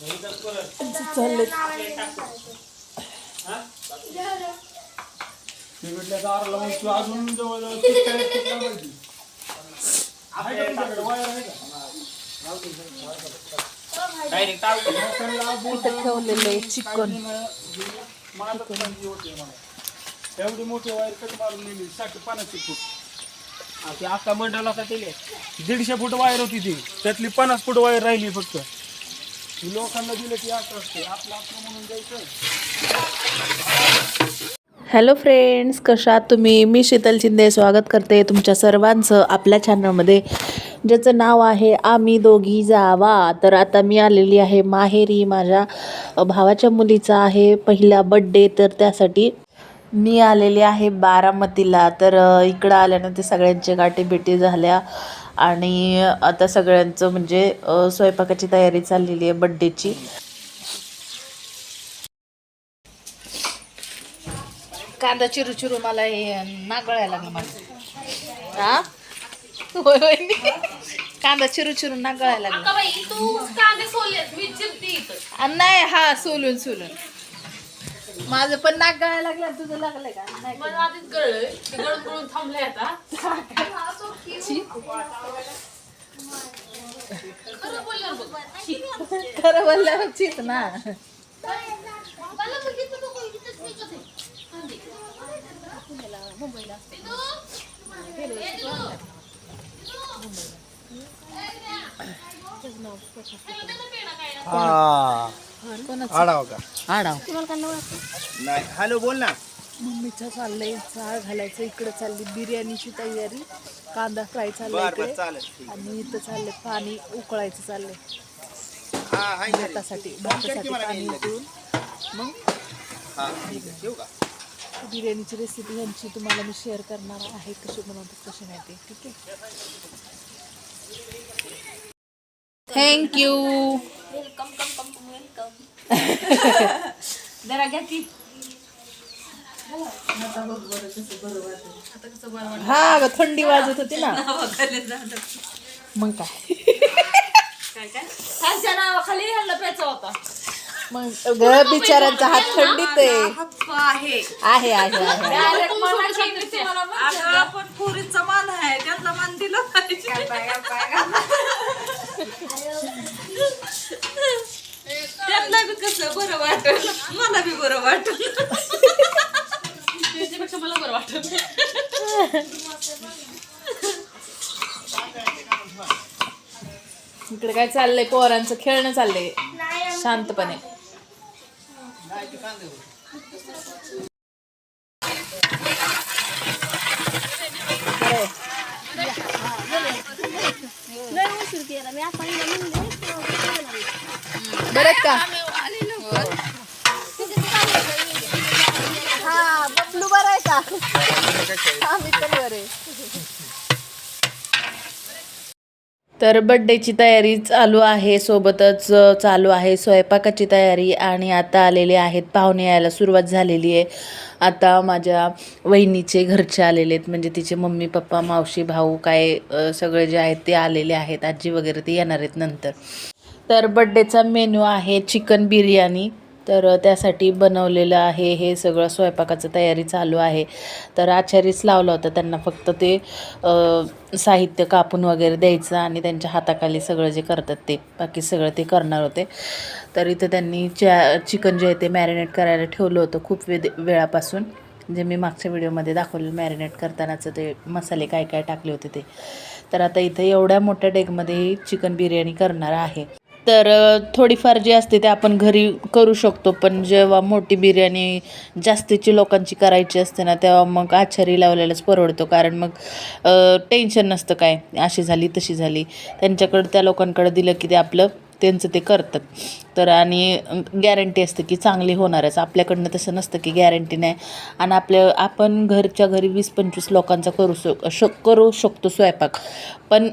चालले दाराला अजून जवळजवळ तीस चाळीस फूट लावायची. आहे का तुझ्याकडे वायर आहे का? डायरेक्ट टाकतो लोकांना बोलतो, इथं ठेवलेलं आहे चिकन. होते मला. एवढी मोठी वायर कट मारून नेली? साठी पन्नासशे फूट. ते अख्खा मंडळाचा दिले. दीडशे फूट वायर होती ती. त्यातली पन्नास फूट वायर राहिली फक्त. लोकांना दिलं की असं असते. आपलं आपलं म्हणून द्यायचं. हॅलो फ्रेंड्स कशा तुम्ही? मी शीतल शिंदे स्वागत करते तुमच्या सर्वांचं आपल्या चॅनलमध्ये ज्याचं नाव आहे आम्ही दोघी जावा. तर आता मी आलेली आहे माहेरी. माझ्या भावाच्या मुलीचा आहे पहिला बड्डे तर त्यासाठी मी आलेली आहे बारामतीला. तर इकडं आल्यानंतर सगळ्यांचे गाठी भेटी झाल्या. आणि आता सगळ्यांचं म्हणजे स्वयंपाकाची तयारी चाललेली आहे बड्डेची कांदा चिरू चिरू मला हे नागळायला लागलं. माझं हा? होय होय. कांदा चिरू चिरू नागळायला लागलं. का बाई तू कांदे सोललेस मी चिरते इथं. आणि नाही हा सोलून सोलून. माझं पण नाक गळायला लागलं तुझं लागलंय का नाही मला आधीच गळलंय ते गळून गळून थांबलंय आता खरं बोलल्यावर बघ खरं बोलल्यावर चीत ना मला बघितलं इथंच मी कसं. हे. आडाव का? आडाव. नाही. हॅलो बोल ना. मम्मीचं चाललंय चाळ घालायचं इकडं चालली बिर्याणीची तयारी कांदा फ्राय चाललाय बर बर इकडे. चालेल ठीक. आणि इथं चाललंय पाणी उकळायचं चाललंय. हा हाय घरी. भातासाठी कर भातासाठी की मला पाणी घ्यायला. उकळून. मग? हा ठीक आहे ठेवू का? बिर्याणीची रेसिपी यांची तुम्हाला मी शेअर करणार आहे कशी बनवतात कशी नाही ते ठीक आहे? Thank you welcome come come come welcome जरा घ्या की आता कसं बरं हा ग थंडी वाजत होती ना. मग काय? काय नावाखाली प्यायचा होता. मग ग बिचाऱ्यांचा हात थंडीत आहे. आहे. आहे आहे आहे. डायरेक्ट मला सांगितलं. अगं आपण पुरीचा मान आहे. त्यातला मान दिला पाहिजे. कसं बरं वाटल. मला बी बरं वाटल. त्याच्यापेक्षा मला बरं वाटत इकडे काय चाललंय? पोरांचं खेळणं चाललंय. शांतपणे. बरं का? हा बबलू बरं आहे का पण बरं आहे तर बड्डेची तयारी चालू आहे सोबतच चालू आहे स्वयंपाकाची तयारी आणि आता आलेले आहेत पाहुणे यायला सुरुवात झालेली आहे. आता माझ्या वहिनीचे घरचे आलेले आहेत म्हणजे तिचे मम्मी पप्पा मावशी भाऊ काय सगळे जे आहेत ते आलेले आहेत आजी वगैरे ते येणार आहेत नंतर. तर बड्डेचा मेनू आहे चिकन बिर्याणी तर त्यासाठी बनवलेलं आहे हे सगळं स्वयंपाकाचं तयारी चालू आहे. तर आचारीच लावला होता त्यांना फक्त ते साहित्य कापून वगैरे द्यायचं आणि त्यांच्या हाताखाली सगळं जे करतात ते बाकी सगळं ते करणार होते. तर इथं त्यांनी च्या चिकन जे आहे ते मॅरिनेट करायला ठेवलं होतं खूप वेद वेळापासून. जे मी मागच्या व्हिडिओमध्ये दाखवलं मॅरिनेट करतानाचं ते मसाले काय काय टाकले होते ते. तर आता इथं एवढ्या मोठ्या डेगमध्ये चिकन बिर्याणी करणार आहे. तर थोडीफार जी असते ते आपण घरी करू शकतो. पण जेव्हा मोठी बिर्याणी जास्तीची लोकांची करायची असते ना तेव्हा मग आचारी लावलेलंच परवडतो. कारण मग टेन्शन नसतं काय अशी झाली तशी झाली. त्यांच्याकडं त्या लोकांकडे दिलं की ते आपलं त्यांचं ते करतात. तर आणि गॅरंटी असते की चांगली होणारच. आपल्याकडनं तसं नसतं की गॅरंटी नाही. आणि आपल्या आपण घरच्या घरी वीस पंचवीस लोकांचा करू शक श करू शकतो स्वयंपाक. पण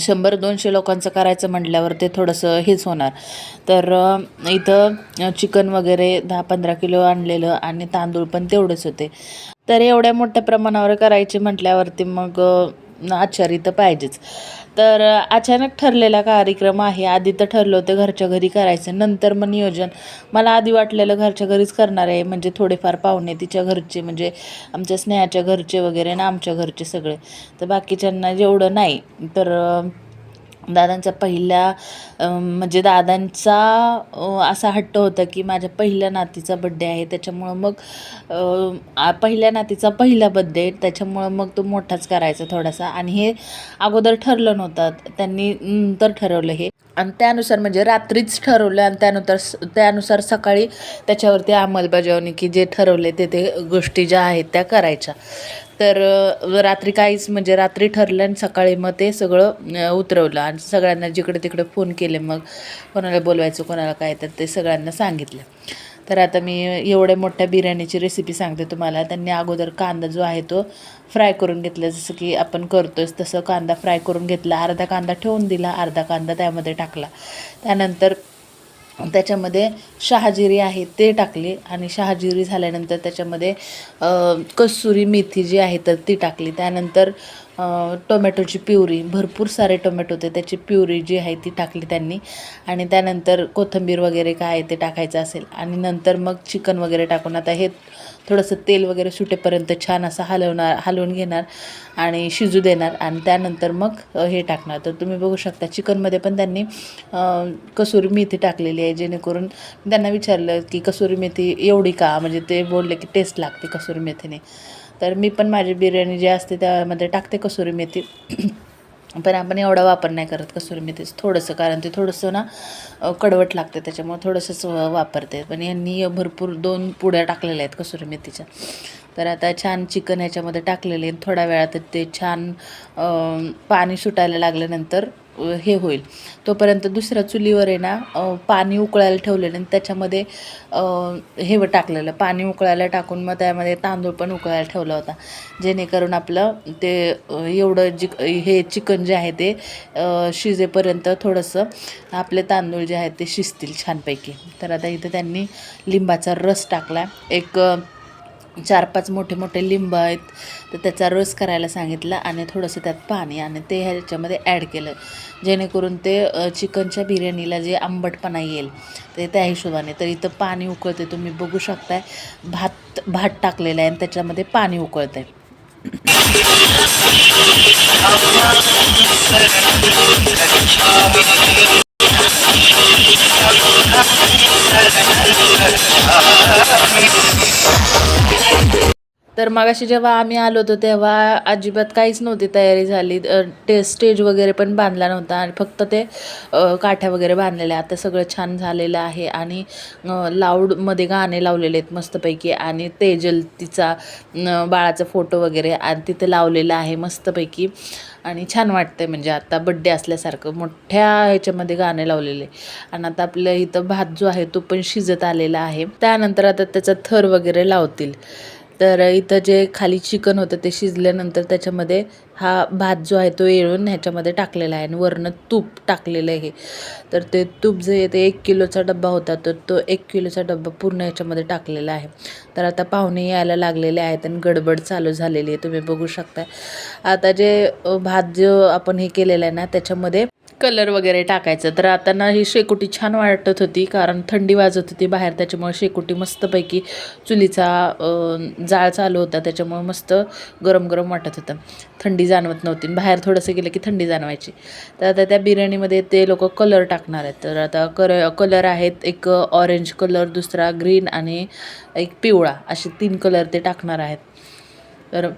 शंभर दोनशे लोकांचं करायचं म्हटल्यावर ते थोडंसं हेच होणार. तर इथं चिकन वगैरे दहा पंधरा किलो आणलेलं आणि तांदूळ पण तेवढेच होते. तर एवढ्या मोठ्या प्रमाणावर करायचे म्हटल्यावरती मग आचारी तर पाहिजेच. तर अचानक ठरलेला कार्यक्रम आहे. आधी तर ठरलं होतं घरच्या घरी करायचं. नंतर मग नियोजन. मला आधी वाटलेलं घरच्या घरीच करणार आहे. म्हणजे थोडेफार पाहुणे तिच्या घरचे म्हणजे आमच्या स्नेहाच्या घरचे वगैरे ना आमच्या घरचे सगळे. तर बाकीच्यांना जेवढं नाही तर दादांचा पहिला म्हणजे दादांचा असा हट्ट होता की माझ्या पहिल्या नातीचा बड्डे आहे. त्याच्यामुळं मग पहिल्या नातीचा पहिला बड्डे त्याच्यामुळं मग तो मोठाच करायचा थोडासा. आणि हे अगोदर ठरलं नव्हतं. त्यांनी नंतर ठरवलं हे. आणि त्यानुसार म्हणजे रात्रीच ठरवलं आणि त्यानुसार त्यानुसार सकाळी त्याच्यावरती अंमलबजावणी की जे ठरवले ते ते गोष्टी ज्या आहेत त्या करायच्या. तर रात्री काहीच म्हणजे रात्री ठरलं आणि सकाळी मग ते सगळं उतरवलं. आणि सगळ्यांना जिकडे तिकडे फोन केले मग कोणाला बोलवायचं कोणाला काय तर ते सगळ्यांना सांगितलं. तर आता मी एवढ्या मोठ्या बिर्याणीची रेसिपी सांगते तुम्हाला. त्यांनी अगोदर कांदा जो आहे तो फ्राय करून घेतला. जसं की आपण करतोच तसं कांदा फ्राय करून घेतला. अर्धा कांदा ठेवून दिला अर्धा कांदा त्यामध्ये टाकला. त्यानंतर त्याच्यामध्ये शहाजिरी आहे ते टाकली आणि शहाजिरी झाल्यानंतर त्याच्यामध्ये कसुरी मेथी जी आहे तर ती टाकली. त्यानंतर टोमॅटोची प्युरी भरपूर सारे टोमॅटो होते त्याची प्युरी जी आहे ती टाकली त्यांनी. आणि त्यानंतर कोथिंबीर वगैरे काय आहे ते टाकायचं असेल. आणि नंतर मग चिकन वगैरे टाकून आता हे थोडंसं तेल वगैरे सुटेपर्यंत छान असं हलवणार हलवून घेणार आणि शिजू देणार. आणि त्यानंतर मग हे टाकणार. तर तुम्ही बघू शकता चिकनमध्ये पण त्यांनी कसुरी मेथी टाकलेली आहे जेणेकरून त्यांना विचारलं की कसुरी मेथी एवढी का? म्हणजे ते बोलले की टेस्ट लागते कसुरी मेथीने. तर मी पण माझी बिर्याणी जी असते त्यामध्ये टाकते कसुरी मेथी. पण आपण एवढा वापर नाही करत कसुरी मेथीचं. थोडंसं कारण ते थोडंसं ना कडवट लागते त्याच्यामुळे थोडंसंच वापरते. पण यांनी भरपूर दोन पुड्या टाकलेल्या आहेत कसुरी मेथीच्या. तर आता छान चिकन ह्याच्यामध्ये टाकलेले थोड्या वेळात ते छान पाणी सुटायला लागल्यानंतर हे होईल. तोपर्यंत दुसऱ्या चुलीवर आहे ना पाणी उकळायला ठेवलेलं आणि त्याच्यामध्ये हे व टाकलेलं. पाणी उकळायला टाकून मग त्यामध्ये तांदूळ पण उकळायला ठेवला होता. जेणेकरून आपलं ते एवढं जिक हे चिकन जे आहे ते शिजेपर्यंत थोडंसं आपले तांदूळ जे आहेत ते शिजतील छानपैकी. तर आता इथं त्यांनी लिंबाचा रस टाकला. एक चार पाच मोठे मोठे लिंब आहेत. तर त्याचा रस करायला सांगितला आणि थोडंसं त्यात पाणी आणि ते ह्याच्यामध्ये ॲड केलं. जेणेकरून ते चिकनच्या बिर्याणीला जे आंबटपणा येईल ते त्या हिशोबाने. तर इथं पाणी उकळते तुम्ही बघू शकताय. भात भात टाकलेला आहे आणि त्याच्यामध्ये पाणी उकळतं आहे तर मगाशी जेव्हा आम्ही आलो होतो तेव्हा अजिबात काहीच नव्हती तयारी झाली. ते स्टेज वगैरे पण बांधला नव्हता आणि फक्त ते काठ्या वगैरे बांधलेल्या. आता सगळं छान झालेलं आहे आणि लाऊडमध्ये गाणे लावलेले आहेत मस्तपैकी आणि तेजल तिचा बाळाचा फोटो वगैरे आणि तिथे लावलेला आहे मस्तपैकी. आणि छान वाटतंय म्हणजे आता बड्डे असल्यासारखं. मोठ्या ह्याच्यामध्ये गाणे लावलेले. आणि आता आपलं इथं भात जो आहे तो पण शिजत आलेला आहे. त्यानंतर आता त्याचा थर वगैरे लावतील. तर इथं जे खाली चिकन होतं ते शिजल्यानंतर त्याच्यामध्ये हा भात जो आहे तो येळून ह्याच्यामध्ये टाकलेला आहे आणि वरनं तूप टाकलेलं आहे तर ते तूप जे आहे ते एक किलोचा डब्बा होता तर तो एक किलोचा डब्बा पूर्ण ह्याच्यामध्ये टाकलेला आहे. तर आता पाहुणे यायला लागलेले आहेत आणि गडबड चालू झालेली आहे तुम्ही बघू शकताय. आता जे भात जो आपण हे केलेला आहे ना त्याच्यामध्ये कलर वगैरे टाकायचं. तर आता ना ही शेकोटी छान वाटत होती कारण थंडी वाजत होती बाहेर त्याच्यामुळे शेकोटी मस्तपैकी चुलीचा जाळ चालू होता त्याच्यामुळे मस्त गरम गरम वाटत होतं. थंडी जाणवत नव्हती. बाहेर थोडंसं गेलं की थंडी जाणवायची. तर आता त्या बिर्याणीमध्ये ते लोक कलर टाकणार आहेत. तर आता कर कलर आहेत एक ऑरेंज कलर दुसरा ग्रीन आणि एक पिवळा असे तीन कलर ते टाकणार आहेत. तर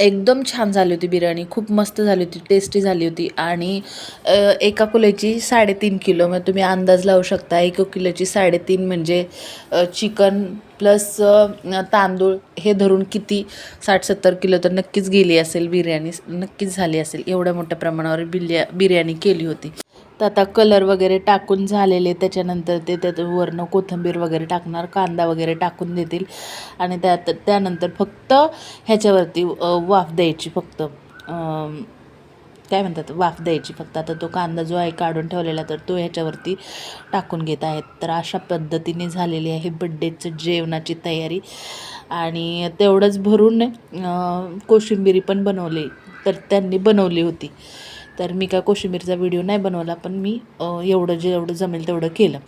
एकदम छान झाली होती बिर्याणी खूप मस्त झाली होती टेस्टी झाली होती. आणि एका किलोची साडेतीन किलो मग तुम्ही अंदाज लावू शकता एक किलोची साडेतीन म्हणजे चिकन प्लस तांदूळ हे धरून किती? साठ सत्तर किलो तर नक्कीच गेली असेल बिर्याणी नक्कीच झाली असेल. एवढ्या मोठ्या प्रमाणावर बिर्या बिर्याणी केली होती. तर आता कलर वगैरे टाकून झालेले त्याच्यानंतर ते त्यात वरनं कोथिंबीर वगैरे टाकणार कांदा वगैरे टाकून देतील. आणि त्यात त्यानंतर फक्त ह्याच्यावरती वाफ द्यायची फक्त. काय म्हणतात? वाफ द्यायची फक्त. आता तो कांदा जो आहे काढून ठेवलेला तर तो ह्याच्यावरती टाकून घेत आहेत. तर अशा पद्धतीने झालेली आहे बड्डेचं जेवणाची तयारी. आणि तेवढंच भरून कोशिंबिरी पण बनवली तर त्यांनी बनवली होती. तर मी काय कोशिंबीरचा व्हिडिओ नाही बनवला पण मी अ, एवढं जेवढं जमेल तेवढं केलं.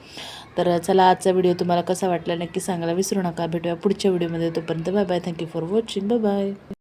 तर चला आजचा व्हिडिओ तुम्हाला कसा वाटला नक्की सांगायला विसरू नका. भेटूया पुढच्या व्हिडिओमध्ये तोपर्यंत bye bye thank you for watching bye bye